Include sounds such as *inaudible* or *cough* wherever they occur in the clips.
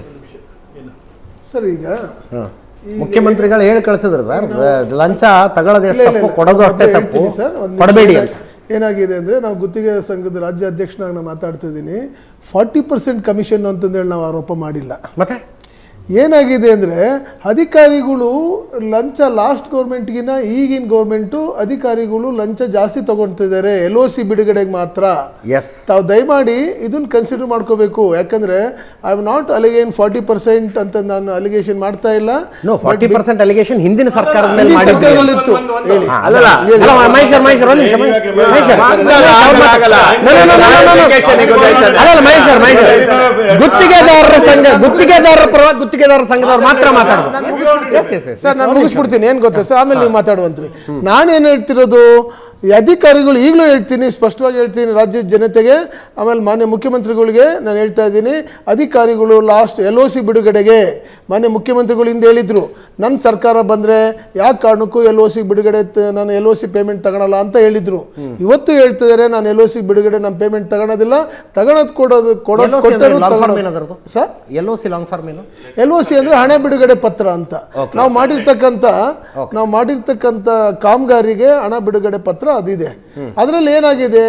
Yes sir ಈಗ ಮುಖ್ಯಮಂತ್ರಿಗಳು ಹೇಳಿ ಕಳಿಸಿದ್ರು ಸರ್. ಲಂಚ ತಗೊಳ್ಳೋದು ಎಷ್ಟು ತಪ್ಪು ಕೊಡೋದು ಅಷ್ಟೇ ತಪ್ಪು. ಸರ್, ಕೊಡಬೇಡಿ ಅಂತ. ಏನಾಗಿದೆ ಅಂದರೆ ನಾವು ಗುತ್ತಿಗೆ ಸಂಘದ ರಾಜ್ಯ ಅಧ್ಯಕ್ಷನಾಗಿ ನಾನು ಮಾತಾಡ್ತಿದ್ದೀನಿ. ಫಾರ್ಟಿ ಪರ್ಸೆಂಟ್ ಕಮಿಷನ್ ಅಂತಂದೇಳಿ ನಾವು ಆರೋಪ ಮಾಡಿಲ್ಲ. ಮತ್ತೆ? ಏನಾಗಿದೆ ಅಂದರೆ ಅಧಿಕಾರಿಗಳು ಲಂಚ ಲಾಸ್ಟ್ ಗೌರ್ಮೆಂಟ್ಗಿನ ಈಗಿನ ಗೌರ್ಮೆಂಟು ಅಧಿಕಾರಿಗಳು ಲಂಚ ಜಾಸ್ತಿ ತಗೊಳ್ತಿದ್ದಾರೆ ಎಲ್ ಒ ಸಿ ಬಿಡುಗಡೆಗೆ ಮಾತ್ರ. ಎಸ್ ತಾವು ದಯಮಾಡಿ ಇದನ್ನ ಕನ್ಸಿಡರ್ ಮಾಡ್ಕೋಬೇಕು. ಯಾಕಂದರೆ I am not alleging forty percent ಅಂತ ನಾನು ಅಲಿಗೇಷನ್ ಮಾಡ್ತಾ ಇಲ್ಲ. ನೋ ಫಾರ್ಟಿ ಪರ್ಸೆಂಟ್ ಅಲಿಗೇಷನ್ ಹಿಂದಿನ ಸರ್ಕಾರದ ಮೇಲೆ ಮಾಡಿದ್ದು ಹೇಳಿ. ಮಹೇಶ್- ಗುತ್ತಿಗೆದಾರರ ಸಂಘ ಗುತ್ತಿಗೆದಾರರ ಪರವಾಗಿ ಗುತ್ತಿಗೆದಾರರ ಸಂಘದವ್ರು ಮಾತ್ರ ಮಾತಾಡೋದು ಸರ್ ನಾನು ಮುಗಿಸ್ಬಿಡ್ತೀನಿ. ಏನು ಗೊತ್ತಾ? ಸರ್ ಆಮೇಲೆ ನೀವು ಮಾತಾಡುವಂತ್ರಿ. ನಾನೇನು ಹೇಳ್ತಿರೋದು? ಅಧಿಕಾರಿಗಳು ಈಗಲೂ ಹೇಳ್ತೀನಿ ಸ್ಪಷ್ಟವಾಗಿ ಹೇಳ್ತೀನಿ ರಾಜ್ಯದ ಜನತೆಗೆ ಆಮೇಲೆ ಮಾನ್ಯ ಮುಖ್ಯಮಂತ್ರಿಗಳಿಗೆ ನಾನು ಹೇಳ್ತಾ ಇದ್ದೀನಿ. ಅಧಿಕಾರಿಗಳು ಲಾಸ್ಟ್ ಎಲ್ ಒ ಸಿ ಬಿಡುಗಡೆಗೆ ಮಾನ್ಯ ಮುಖ್ಯಮಂತ್ರಿಗಳು ಹಿಂದೆ ಹೇಳಿದ್ರು. ನನ್ನ ಸರ್ಕಾರ ಬಂದರೆ ಯಾವ ಕಾರಣಕ್ಕೂ ಎಲ್ ಒ ಸಿ ಬಿಡುಗಡೆ ನಾನು ಎಲ್ ಒ ಸಿ ಪೇಮೆಂಟ್ ತಗೊಳಲ್ಲ ಅಂತ ಹೇಳಿದ್ರು. ಇವತ್ತು ಹೇಳ್ತಿದ್ದಾರೆ ನಾನು ಎಲ್ ಒ ಸಿ ಬಿಡುಗಡೆ ನಾನು ಪೇಮೆಂಟ್ ತಗೊಳೋದಿಲ್ಲ. ತಗೊಳೋದು ಕೊಡೋದು ಕೊಡೋದು? Sir? L O C long form ಏನು? ಎಲ್ ಒ ಸಿ ಅಂದ್ರೆ ಹಣೆ ಬಿಡುಗಡೆ ಪತ್ರ ಅಂತ. ನಾವು ಮಾಡಿರ್ತಕ್ಕಂಥ ನಾವು ಮಾಡಿರ್ತಕ್ಕಂಥ ಕಾಮಗಾರಿಗೆ ಹಣ ಬಿಡುಗಡೆ ಪತ್ರ ಅದಿದೆ. ಅದರಲ್ಲಿ ಏನಾಗಿದೆ?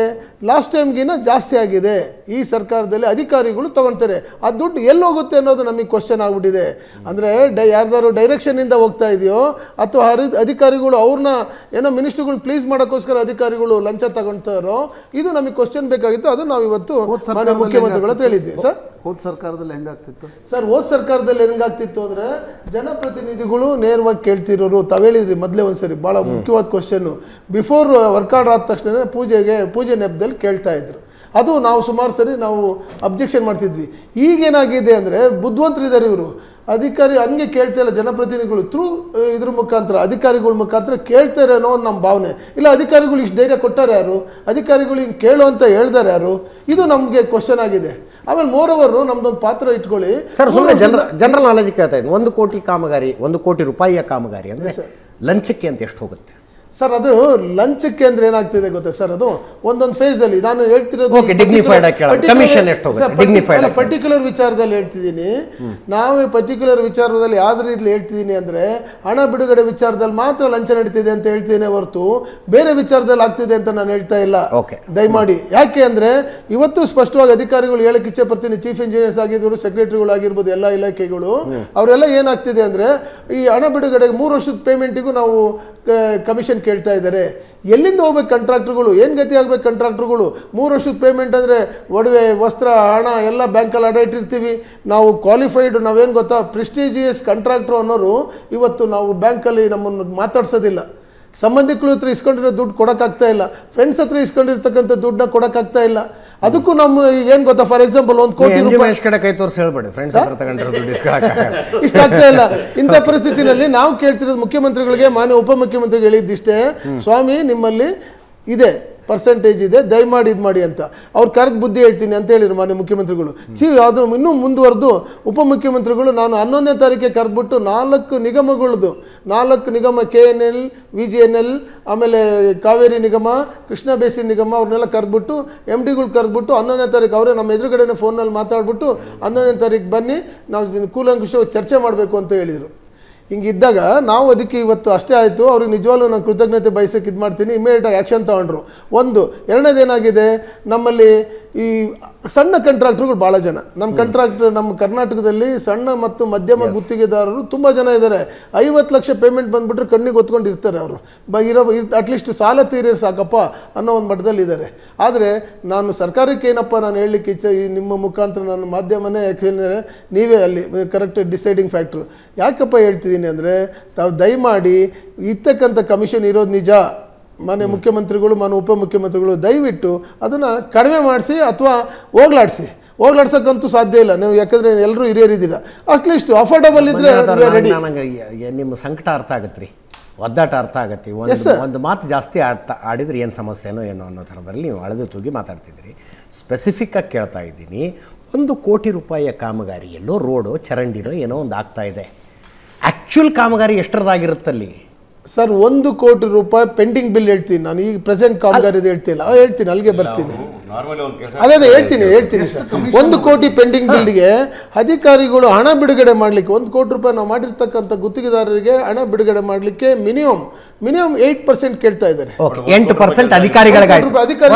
ಲಾಸ್ಟ್ ಟೈಮ್ಗಿನ ಜಾಸ್ತಿ ಆಗಿದೆ. ಈ ಸರ್ಕಾರದಲ್ಲಿ ಅಧಿಕಾರಿಗಳು ತೊಗೊಳ್ತಾರೆ ಆ ದುಡ್ಡು ಎಲ್ಲಿ ಹೋಗುತ್ತೆ ಅನ್ನೋದು ನಮಗೆ ಕ್ವಶನ್ ಆಗಿಬಿಟ್ಟಿದೆ. ಅಂದರೆ ಡೈ ಯಾರ್ದಾರು ಡೈರೆಕ್ಷನಿಂದ ಹೋಗ್ತಾ ಇದೆಯೋ ಅಥವಾ ಹರಿ ಅಧಿಕಾರಿಗಳು ಅವ್ರನ್ನ ಏನೋ ಮಿನಿಸ್ಟ್ರಿಗಳು ಪ್ಲೀಸ್ ಮಾಡೋಕ್ಕೋಸ್ಕರ ಅಧಿಕಾರಿಗಳು ಲಂಚ ತಗೊಳ್ತಾರೋ ಇದು ನಮಗೆ ಕ್ವಶನ್ ಬೇಕಾಗಿತ್ತು. ಅದು ನಾವು ಇವತ್ತು ಮಾನ್ಯ ಮುಖ್ಯಮಂತ್ರಿಗಳ ಹತ್ರ ಹೇಳಿದ್ವಿ. ಸರ್? ಹೋದ ಸರ್ಕಾರದಲ್ಲಿ ಹೆಂಗಾಗ್ತಿತ್ತು ಸರ್ ಹೋದ ಸರ್ಕಾರದಲ್ಲಿ ಹೆಂಗಾಗ್ತಿತ್ತು ಅಂದ್ರೆ ಜನಪ್ರತಿನಿಧಿಗಳು ನೇರವಾಗಿ ಕೇಳ್ತಿರೋರು ತಾವು ಹೇಳಿದ್ರಿ ಮೊದಲೇ ಒಂದ್ಸರಿ ಭಾಳ ಮುಖ್ಯವಾದ ಕ್ವಶನ್ನು ಬಿಫೋರ್ ವರ್ಕ್ ಆರ್ಡರ್ ಆದ ತಕ್ಷಣ ಪೂಜೆಗೆ ಪೂಜೆ ನೆಪದಲ್ಲಿ ಕೇಳ್ತಾ ಇದ್ರು. ಅದು ನಾವು ಸುಮಾರು ಸರಿ ನಾವು ಅಬ್ಜೆಕ್ಷನ್ ಮಾಡ್ತಿದ್ವಿ. ಈಗೇನಾಗಿದೆ ಅಂದರೆ ಬುದ್ಧಿವಂತರಿದ್ದಾರೆ ಇವರು ಅಧಿಕಾರಿ ಹಂಗೆ ಕೇಳ್ತಾ ಇಲ್ಲ ಜನಪ್ರತಿನಿಧಿಗಳು ಥ್ರೂ ಇದ್ರ ಮುಖಾಂತರ ಅಧಿಕಾರಿಗಳ ಮುಖಾಂತರ ಕೇಳ್ತಾರೆ ಅನ್ನೋ ಒಂದು ನಮ್ಮ ಭಾವನೆ. ಇಲ್ಲ ಅಧಿಕಾರಿಗಳು ಇಷ್ಟು ಧೈರ್ಯ ಕೊಟ್ಟಾರೆ ಯಾರು? ಅಧಿಕಾರಿಗಳು ಹಿಂಗೆ ಕೇಳು ಅಂತ ಹೇಳ್ತಾರೆ ಯಾರು? ಇದು ನಮಗೆ ಕ್ವಶನ್ ಆಗಿದೆ. ಆಮೇಲೆ ಮೋರವರು ಓವರ್ ನಮ್ದೊಂದು ಪಾತ್ರ ಇಟ್ಕೊಳ್ಳಿ. ಸರ್ ಸುಮ್ಮನೆ ಜನರ ಜನರಲ್ ನಾಲೆಜ್ ಕೇಳ್ತಾ ಇದ್ದೀನಿ. ಒಂದು ಕೋಟಿ ಕಾಮಗಾರಿ ಒಂದು ಕೋಟಿ ರೂಪಾಯಿಯ ಕಾಮಗಾರಿ ಅಂದರೆ ಲಂಚಕ್ಕೆ ಅಂತ ಎಷ್ಟು ಹೋಗುತ್ತೆ? ಸರ್ ಅದು ಲಂಚಕ್ಕೆ ಅಂದ್ರೆ ಏನಾಗ್ತಿದೆ ಗೊತ್ತಾ ಸರ್ ಅದು ಒಂದೊಂದು ಫೇಸ್ ಅಲ್ಲಿ ನಾನು ಹೇಳ್ತಿರೋದು. ಪರ್ಟಿಕ್ಯುಲರ್ ವಿಚಾರದಲ್ಲಿ ಹೇಳ್ತಿದ್ದೀನಿ. ನಾವು ಪರ್ಟಿಕ್ಯುಲರ್ ವಿಚಾರದಲ್ಲಿ ಯಾವ ರೀತಿ ಹೇಳ್ತಿದ್ದೀನಿ ಅಂದ್ರೆ ಹಣ ಬಿಡುಗಡೆ ವಿಚಾರದಲ್ಲಿ ಮಾತ್ರ ಲಂಚ ನಡೀತಿದೆ ಅಂತ ಹೇಳ್ತೀನಿ ಹೊರತು ಬೇರೆ ವಿಚಾರದಲ್ಲಿ ಆಗ್ತಿದೆ ಅಂತ ನಾನು ಹೇಳ್ತಾ ಇಲ್ಲ. ದಯಮಾಡಿ. ಯಾಕೆ ಅಂದ್ರೆ ಇವತ್ತು ಸ್ಪಷ್ಟವಾಗಿ ಅಧಿಕಾರಿಗಳು ಹೇಳಕ್ ಇಚ್ಛೆ ಪಡ್ತೀನಿ. ಚೀಫ್ ಇಂಜಿನಿಯರ್ಸ್ ಆಗಿದ್ರು ಸೆಕ್ರೆಟರಿಗಳು ಆಗಿರ್ಬೋದು ಎಲ್ಲ ಇಲಾಖೆಗಳು ಅವರೆಲ್ಲ ಏನಾಗ್ತಿದೆ ಅಂದ್ರೆ ಈ ಹಣ ಬಿಡುಗಡೆ ಮೂರು ವರ್ಷದ ಪೇಮೆಂಟಿಗೂ ನಾವು ಕಮಿಷನ್ ಕೇಳ್ತಾ ಇದ್ದಾರೆ. ಎಲ್ಲಿಂದ ಹೋಗ್ಬೇಕು ಕಂಟ್ರಾಕ್ಟ್ರುಗಳು ಏನು ಗತಿ ಆಗ್ಬೇಕು ಕಂಟ್ರಾಕ್ಟ್ರುಗಳು ಮೂರು ವರ್ಷದ ಪೇಮೆಂಟ್ ಅಂದರೆ ಒಡವೆ, ವಸ್ತ್ರ, ಹಣ ಎಲ್ಲ ಬ್ಯಾಂಕಲ್ಲಿ ಅಡ ಇಟ್ಟಿರ್ತೀವಿ. ನಾವು ಕ್ವಾಲಿಫೈಡ್ ನಾವೇನು ಗೊತ್ತಾ? ಪ್ರೆಸ್ಟೀಜಿಯಸ್ ಕಂಟ್ರಾಕ್ಟ್ರು ಅನ್ನೋರು ಇವತ್ತು ನಾವು ಬ್ಯಾಂಕಲ್ಲಿ ನಮ್ಮನ್ನು ಮಾತಾಡ್ಸೋದಿಲ್ಲ. ಸಂಬಂಧಿಕರ ಹತ್ರ ಇಸ್ಕೊಂಡಿರೋ ದುಡ್ಡು ಕೊಡೋಕ್ಕಾಗ್ತಾ ಇಲ್ಲ. ಫ್ರೆಂಡ್ಸ್ ಹತ್ರ ಇಸ್ಕೊಂಡಿರ್ತಕ್ಕಂಥ ದುಡ್ಡನ್ನ ಕೊಡೋಕ್ಕಾಗ್ತಾ ಇಲ್ಲ. ಅದಕ್ಕೂ ನಮ್ಮ ಏನು ಗೊತ್ತಾ? ಫಾರ್ ಎಕ್ಸಾಂಪಲ್ ಒಂದು ಕೋಟಿ ರೂಪಾಯಿ ಕಡೆ ಕೈ ತೋರಿಸಿ ಹೇಳ್ಬೇಡಿ. ಫ್ರೆಂಡ್ಸ್ ಹತ್ರ ತಗೊಂಡಿರೋ ದುಡ್ಡು ಇಸ್ಕೊಳಕ್ಕಾಗಲ್ಲ. *laughs* ಇಷ್ಟ ಆಗ್ತಾ ಇಲ್ಲ. ಇಂಥ ಪರಿಸ್ಥಿತಿನಲ್ಲಿ ನಾವು ಕೇಳ್ತಿರೋದು ಮುಖ್ಯಮಂತ್ರಿಗಳಿಗೆ ಮಾನ್ಯ ಉಪಮುಖ್ಯಮಂತ್ರಿಗಳು ಹೇಳಿದ್ದಿಷ್ಟೇ. ಸ್ವಾಮಿ ನಿಮ್ಮಲ್ಲಿ ಇದೆ. ಪರ್ಸೆಂಟೇಜ್ ಇದೆ, ದಯಮಾಡಿ ಇದು ಮಾಡಿ ಅಂತ. ಅವ್ರು ಕರೆದು ಬುದ್ಧಿ ಹೇಳ್ತೀನಿ ಅಂತ ಹೇಳಿದ್ರು ಮಾನ್ಯ ಮುಖ್ಯಮಂತ್ರಿಗಳು. ಚಿ ಅದು ಇನ್ನೂ ಮುಂದುವರೆದು ಉಪಮುಖ್ಯಮಂತ್ರಿಗಳು ನಾನು ಹನ್ನೊಂದನೇ ತಾರೀಕಿಗೆ ಕರೆದ್ಬಿಟ್ಟು ನಾಲ್ಕು ನಿಗಮಗಳದು, ನಾಲ್ಕು ನಿಗಮ K N L V J N L ಆಮೇಲೆ ಕಾವೇರಿ ನಿಗಮ, ಕೃಷ್ಣ ಬೇಸಿ ನಿಗಮ ಅವ್ರನ್ನೆಲ್ಲ ಕರೆದ್ಬಿಟ್ಟು ಎಂ ಡಿಗಳು ಕರೆದ್ಬಿಟ್ಟು ಹನ್ನೊಂದನೇ ತಾರೀಕು ಅವರೇ ನಮ್ಮ ಎದುರುಗಡೆನೇ ಫೋನಲ್ಲಿ ಮಾತಾಡ್ಬಿಟ್ಟು ಹನ್ನೊಂದನೇ ತಾರೀಕು ಬನ್ನಿ, ನಾವು ಕೂಲಂಕುಷವಾಗಿ ಚರ್ಚೆ ಮಾಡಬೇಕು ಅಂತ ಹೇಳಿದರು. ಹಿಂಗಿದ್ದಾಗ ನಾವು ಅದಕ್ಕೆ ಇವತ್ತು ಅಷ್ಟೇ ಆಯಿತು, ಅವ್ರಿಗೆ ನಿಜವಾಗ್ಲೂ ನಾನು ಕೃತಜ್ಞತೆ ಬಯಸೋಕೆ ಇದು ಮಾಡ್ತೀನಿ ಇಮಿಡಿಯೇಟಾಗಿ ಆ್ಯಕ್ಷನ್ ತೊಗೊಂಡ್ರು. ಒಂದು, ಎರಡನೇದೇನಾಗಿದೆ? ನಮ್ಮಲ್ಲಿ ಈ ಸಣ್ಣ ಕಂಟ್ರಾಕ್ಟ್ರುಗಳು ಭಾಳ ಜನ. ನಮ್ಮ ಕಂಟ್ರಾಕ್ಟರ್ ನಮ್ಮ ಕರ್ನಾಟಕದಲ್ಲಿ ಸಣ್ಣ ಮತ್ತು ಮಧ್ಯಮ ಗುತ್ತಿಗೆದಾರರು ತುಂಬ ಜನ ಇದ್ದಾರೆ. ಐವತ್ತು ಲಕ್ಷ ಪೇಮೆಂಟ್ ಬಂದುಬಿಟ್ರೆ ಕಣ್ಣಿಗೆ ಹೊತ್ಕೊಂಡು ಇರ್ತಾರೆ ಅವರು. ಬ ಇರೋ ಅಟ್ಲೀಸ್ಟ್ ಸಾಲ ತೀರಿ ಸಾಕಪ್ಪ ಅನ್ನೋ ಒಂದು ಮಟ್ಟದಲ್ಲಿ ಇದ್ದಾರೆ. ಆದರೆ ನಾನು ಸರ್ಕಾರಕ್ಕೆ ಏನಪ್ಪ ನಾನು ಹೇಳಲಿಕ್ಕೆ ಇಚ್ಛೆ ಈ ನಿಮ್ಮ ಮುಖಾಂತರ ನನ್ನ ಮಾಧ್ಯಮನೇ ಯಾಕೆಂದರೆ ನೀವೇ ಅಲ್ಲಿ ಕರೆಕ್ಟ್ ಡಿಸೈಡಿಂಗ್ ಫ್ಯಾಕ್ಟ್ರು ಯಾಕಪ್ಪ ಹೇಳ್ತಿದ್ದೀನಿ ಅಂದರೆ ತಾವು ದಯಮಾಡಿ ಇರ್ತಕ್ಕಂಥ ಕಮಿಷನ್ ಇರೋದು ನಿಜ. ಮಾನ್ಯ ಮುಖ್ಯಮಂತ್ರಿಗಳು ಮಾನ್ಯ ಉಪಮುಖ್ಯಮಂತ್ರಿಗಳು ದಯವಿಟ್ಟು ಅದನ್ನು ಕಡಿಮೆ ಮಾಡಿಸಿ ಅಥವಾ ಹೋಗ್ಲಾಡಿಸಿ. ಹೋಗ್ಲಾಡ್ಸೋಕ್ಕಂತೂ ಸಾಧ್ಯ ಇಲ್ಲ. ನೀವು ಯಾಕಂದರೆ ಎಲ್ಲರೂ ಹಿರಿಯರಿದ್ದೀರ ಅಟ್ಲೀಸ್ಟ್ ಅಫೋರ್ಡಬಲ್ ಇದ್ದರೆ ರೆಡಿ ನನಗೆ ನಿಮ್ಮ ಸಂಕಟ ಅರ್ಥ ಆಗುತ್ತೆ ರೀ ಒದ್ದಾಟ ಅರ್ಥ ಆಗತ್ತೆ. ಒಂದು ಒಂದು ಮಾತು ಜಾಸ್ತಿ ಆಡ್ತಾ ಆಡಿದ್ರೆ ಏನು ಸಮಸ್ಯೆನೋ ಏನೋ ಅನ್ನೋ ಥರದಲ್ಲಿ ನೀವು ಅಳೆದು ತೂಗಿ ಮಾತಾಡ್ತಿದ್ದೀರಿ. ಸ್ಪೆಸಿಫಿಕ್ಕಾಗಿ ಕೇಳ್ತಾ ಇದ್ದೀನಿ. ಒಂದು ಕೋಟಿ ರೂಪಾಯಿಯ ಕಾಮಗಾರಿ ಎಲ್ಲೋ ರೋಡು ಚರಂಡಿನೋ ಏನೋ ಒಂದು ಆಗ್ತಾ ಇದೆ. ಆ್ಯಕ್ಚುಲ್ ಕಾಮಗಾರಿ ಎಷ್ಟರದಾಗಿರುತ್ತಲ್ಲಿ? ಸರ್ ಒಂದು ಕೋಟಿ ರೂಪಾಯಿ ಪೆಂಡಿಂಗ್ ಬಿಲ್ ಹೇಳ್ತೀನಿ ನಾನು. ಈಗ ಪ್ರೆಸೆಂಟ್ ಕಾಮಗಾರಿದು ಹೇಳ್ತಿಲ್ಲ. ಆ, ಹೇಳ್ತೀನಿ ಅಲ್ಲಿಗೆ ಬರ್ತೀನಿ. ನಾರ್ಮಲಿ ಒಂದು ಕೆಲಸ ಅದೇ ಅದೇ ಹೇಳ್ತೀನಿ ಹೇಳ್ತೀನಿ ಸರ್. ಒಂದು ಕೋಟಿ ಪೆಂಡಿಂಗ್ ಬಿಲ್ಗೆ ಅಧಿಕಾರಿಗಳು ಹಣ ಬಿಡುಗಡೆ ಮಾಡಲಿಕ್ಕೆ ಒಂದು ಕೋಟಿ ರೂಪಾಯಿ ನಾವು ಮಾಡಿರ್ತಕ್ಕಂಥ ಗುತ್ತಿಗೆದಾರರಿಗೆ ಹಣ ಬಿಡುಗಡೆ ಮಾಡಲಿಕ್ಕೆ ಮಿನಿಮಮ್ ಮಿನಿಮಮ್ ಏಯ್ಟ್ ಪರ್ಸೆಂಟ್ ಕೇಳ್ತಾ ಇದ್ದಾರೆ. ಓಕೆ ಎಂಟು ಪರ್ಸೆಂಟ್ ಅಧಿಕಾರಿಗಳಿಗಾಯ್ತು. ಅಧಿಕಾರಿ-